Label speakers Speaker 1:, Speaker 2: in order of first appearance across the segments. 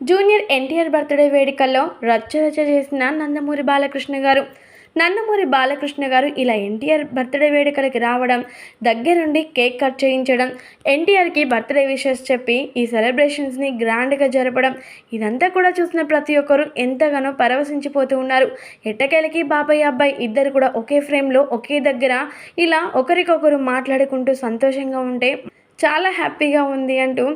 Speaker 1: Junior NTR birthday వేడుకల్లో రచ్చరచ్చ చేసిన నందమూరి బాలకృష్ణ గారు. నందమూరి బాలకృష్ణ గారు ఇలా ఎన్టీఆర్ బర్త్డే వేడుకలకి రావడం దగ్గరుండి కేక్ కట్ చేయించడం ఎన్టీఆర్కి బర్త్డే విషెస్ చెప్పి ఈ సెలబ్రేషన్స్ని గ్రాండ్గా జరపడం ఇదంతా కూడా చూసిన ప్రతి ఒక్కరు ఎంతగానో పరవశించిపోతూ ఉన్నారు. ఎట్టకేలకి బాబాయ్ అబ్బాయి ఇద్దరు కూడా ఒకే ఫ్రేమ్లో ఒకే దగ్గర ఇలా ఒకరికొకరు మాట్లాడుకుంటూ సంతోషంగా ఉంటే చాలా హ్యాపీగా ఉంది అంటూ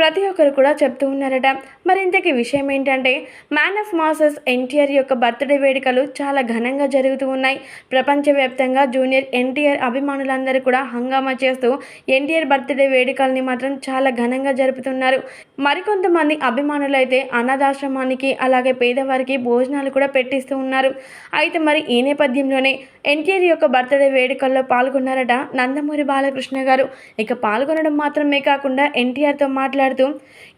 Speaker 1: ప్రతి ఒక్కరు కూడా చెప్తూ ఉన్నారట. మరి ఇంతకీ విషయం ఏంటంటే మ్యాన్ ఆఫ్ మాసెస్ ఎన్టీఆర్ యొక్క బర్త్డే వేడుకలు చాలా ఘనంగా జరుగుతూ ఉన్నాయి. ప్రపంచవ్యాప్తంగా జూనియర్ ఎన్టీఆర్ అభిమానులందరూ కూడా హంగామా చేస్తూ ఎన్టీఆర్ బర్త్డే వేడుకల్ని మాత్రం చాలా ఘనంగా జరుపుతున్నారు. మరికొంతమంది అభిమానులు అయితే అనాథాశ్రమానికి అలాగే పేదవారికి భోజనాలు కూడా పెట్టిస్తూ ఉన్నారు. అయితే మరి ఈ నేపథ్యంలోనే ఎన్టీఆర్ యొక్క బర్త్డే వేడుకల్లో పాల్గొన్నారట నందమూరి బాలకృష్ణ గారు. ఇక పాల్గొనడం మాత్రమే కాకుండా ఎన్టీఆర్తో మాట్లాడుతూ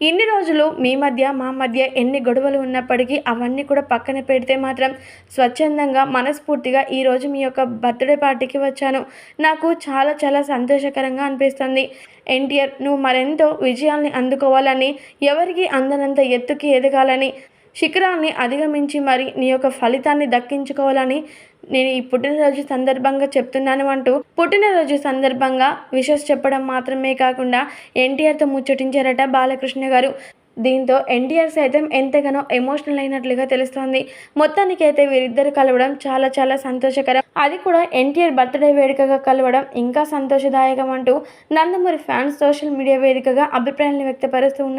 Speaker 1: ఇన్ని రోజులు మీ మధ్య మా మధ్య ఎన్ని గొడవలు ఉన్నప్పటికీ అవన్నీ కూడా పక్కన పెడితే మాత్రం స్వచ్ఛందంగా మనస్ఫూర్తిగా ఈరోజు మీ యొక్క బర్త్డే పార్టీకి వచ్చాను. నాకు చాలా చాలా సంతోషకరంగా అనిపిస్తుంది. ఎన్టీఆర్ నువ్వు మరెంతో విజయాల్ని అందుకోవాలని ఎవరికి అందనంత ఎత్తుకి ఎదగాలని శిఖరాల్ని అధిగమించి మరి నీ యొక్క ఫలితాన్ని దక్కించుకోవాలని నేను ఈ పుట్టినరోజు సందర్భంగా చెప్తున్నాను అంటూ పుట్టినరోజు సందర్భంగా విషస్ చెప్పడం మాత్రమే కాకుండా ఎన్టీఆర్తో ముచ్చటించారట బాలకృష్ణ గారు. దీంతో ఎన్టీఆర్ సైతం ఎంతగానో ఎమోషనల్ అయినట్లుగా తెలుస్తోంది. మొత్తానికైతే వీరిద్దరు కలవడం చాలా చాలా సంతోషకరం. అది కూడా ఎన్టీఆర్ బర్త్డే వేడుకగా కలవడం ఇంకా సంతోషదాయకం అంటూ నందమూరి ఫ్యాన్స్ సోషల్ మీడియా వేదికగా అభిప్రాయాలను వ్యక్తపరుస్తూ ఉన్నారు.